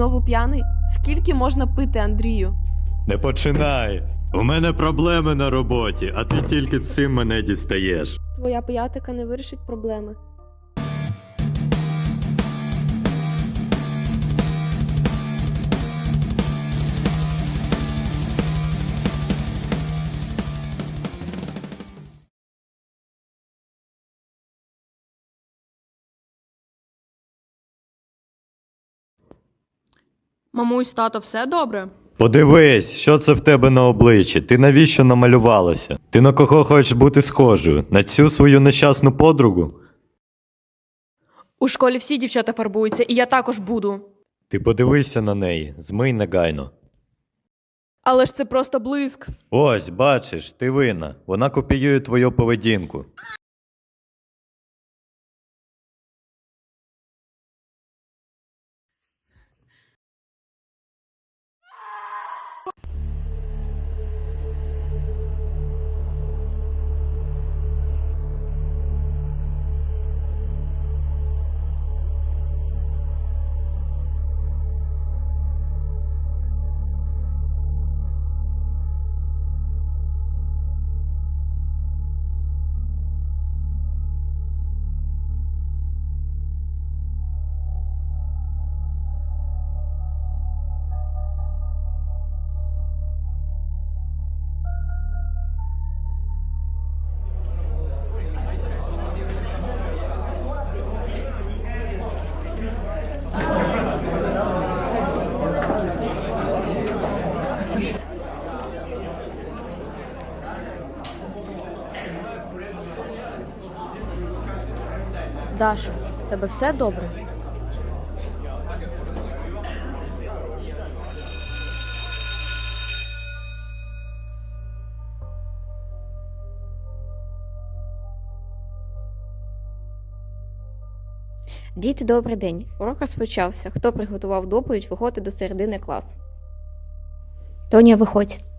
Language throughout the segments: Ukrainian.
Знову п'яний? Скільки можна пити, Андрію? Не починай. У мене проблеми на роботі, а ти тільки цим мене дістаєш. Твоя пиятика не вирішить проблеми. Мамусь, тато, все добре? Подивись, що це в тебе на обличчі. Ти навіщо намалювалася? Ти на кого хочеш бути схожою? На цю свою нещасну подругу? У школі всі дівчата фарбуються, і я також буду. Ти подивися на неї, змий негайно. Але ж це просто блиск. Ось, бачиш, ти винна. Вона копіює твою поведінку. Дашо, в тебе все добре? Діти, добрий день. Урок розпочався. Хто приготував доповідь, виходить до середини класу. Тоня, виходь.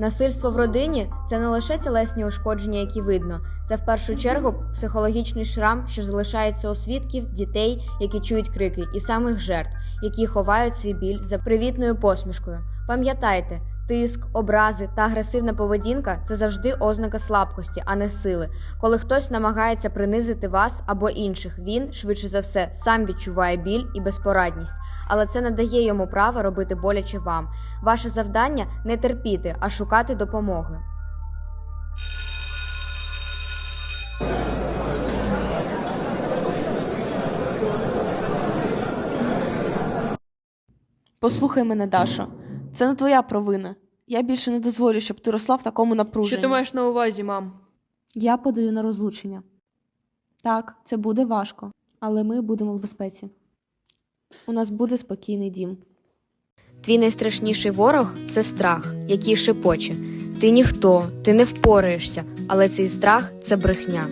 Насильство в родині це не лише тілесні ушкодження, які видно, це в першу чергу психологічний шрам, що залишається у свідків, дітей, які чують крики, і самих жертв, які ховають свій біль за привітною посмішкою. Пам'ятайте, тиск, образи та агресивна поведінка це завжди ознака слабкості, а не сили. Коли хтось намагається принизити вас або інших, він швидше за все сам відчуває біль і безпорадність, але це не дає йому права робити боляче вам. Ваше завдання не терпіти, а шукати допомоги. Послухай мене, Дашо. Це не твоя провина. Я більше не дозволю, щоб ти росла в такому напруженні. Що ти маєш на увазі, мам? Я подаю на розлучення. Так, це буде важко, але ми будемо в безпеці. У нас буде спокійний дім. Твій найстрашніший ворог це страх, який шепоче. Ти ніхто, ти не впораєшся, але цей страх це брехня.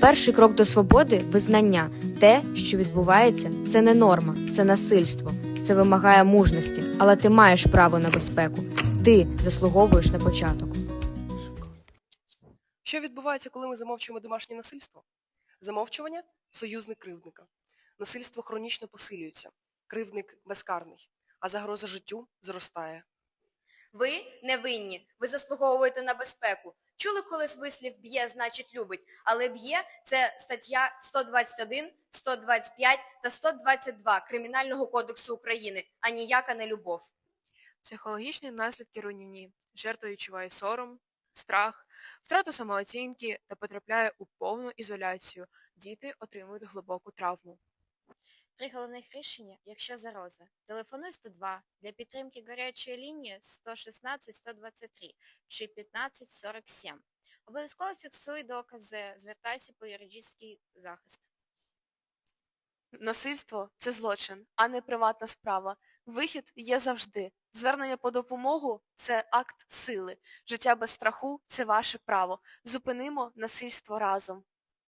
Перший крок до свободи визнання. Те, що відбувається, це не норма, це насильство. Це вимагає мужності, але ти маєш право на безпеку. Ти заслуговуєш на початок. Що відбувається, коли ми замовчуємо домашнє насильство? Замовчування союзник кривдника. Насильство хронічно посилюється. Кривдник безкарний, а загроза життю зростає. Ви не винні, ви заслуговуєте на безпеку. Чули колись вислів б'є, значить любить, але б'є це стаття 121, 125 та 122 Кримінального кодексу України, а ніяка не любов. Психологічні наслідки руйнівні. Жертва відчуває сором, страх, втрату самооцінки та потрапляє у повну ізоляцію. Діти отримують глибоку травму. Три головних рішення, якщо загроза. Телефонуй 102 для підтримки гарячої лінії 116 123 чи 15 47. Обов'язково фіксуй докази, звертайся по юридичний захист. Насильство це злочин, а не приватна справа. Вихід є завжди. Звернення по допомогу це акт сили. Життя без страху це ваше право. Зупинимо насильство разом.